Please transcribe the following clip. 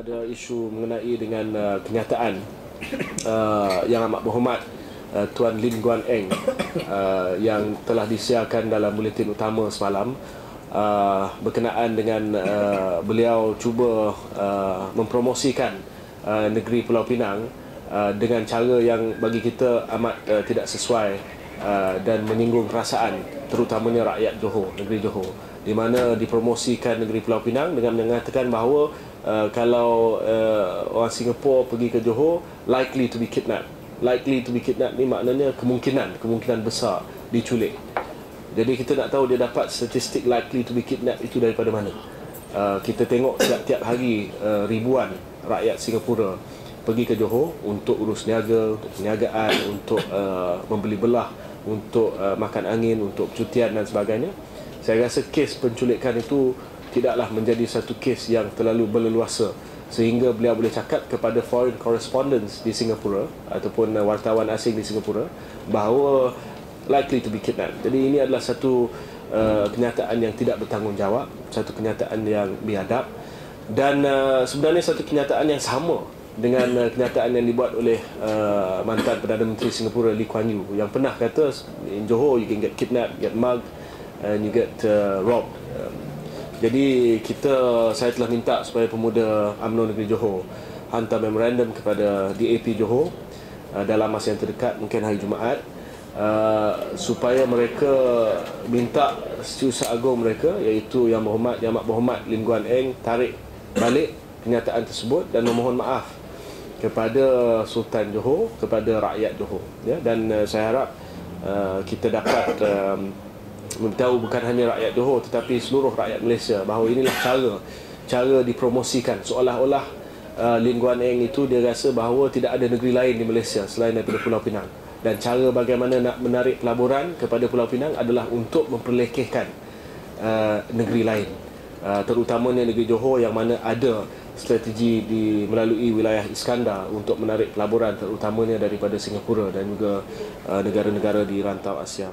ada isu mengenai dengan uh, kenyataan uh, yang amat berhormat uh, Tuan Lin Guan Eng uh, yang telah disiarkan dalam buletin utama semalam uh, berkenaan dengan uh, beliau cuba uh, mempromosikan uh, negeri Pulau Pinang uh, dengan cara yang bagi kita amat uh, tidak sesuai uh, dan menyinggung perasaan terutamanya rakyat Johor, negeri Johor di mana dipromosikan negeri Pulau Pinang dengan mengatakan bahawa uh, kalau uh, orang Singapura pergi ke Johor likely to be kidnapped. Likely to be kidnapped ni maknanya kemungkinan kemungkinan besar diculik. Jadi kita nak tahu dia dapat statistik likely to be kidnapped itu daripada mana. Uh, kita tengok tiap-tiap hari uh, ribuan rakyat Singapura pergi ke Johor untuk urus niaga untuk perniagaan untuk uh, membeli belah untuk uh, makan angin untuk cutian dan sebagainya. Saya rasa kes penculikan itu tidaklah menjadi satu kes yang terlalu berleluasa. Sehingga beliau boleh cakap kepada foreign correspondents di Singapura ataupun wartawan asing di Singapura bahawa likely to be kidnapped. Jadi ini adalah satu uh, kenyataan yang tidak bertanggungjawab, satu kenyataan yang biadab. Dan uh, sebenarnya satu kenyataan yang sama dengan uh, kenyataan yang dibuat oleh uh, mantan Perdana Menteri Singapura Lee Kuan Yew yang pernah kata in Johor you can get kidnapped, get mugged and you get uh, robbed. Um, jadi kita saya telah minta supaya pemuda UMNO Negeri Johor hantar memorandum kepada DAP Johor uh, dalam masa yang terdekat mungkin hari Jumaat uh, supaya mereka minta setiausaha agung mereka iaitu yang berhormat yang amat berhormat Lim Guan Eng tarik balik kenyataan tersebut dan memohon maaf kepada Sultan Johor kepada rakyat Johor ya. Dan uh, saya harap uh, kita dapat um, memberitahu bukan hanya rakyat Johor tetapi seluruh rakyat Malaysia bahawa inilah cara cara dipromosikan. Seolah-olah uh, Lin Guan Eng itu dia rasa bahawa tidak ada negeri lain di Malaysia selain daripada Pulau Pinang. Dan cara bagaimana nak menarik pelaburan kepada Pulau Pinang adalah untuk memperlekehkan uh, negeri lain. Uh, terutamanya negeri Johor yang mana ada strategi di melalui wilayah Iskandar untuk menarik pelaburan terutamanya daripada Singapura dan juga uh, negara-negara di rantau Asia.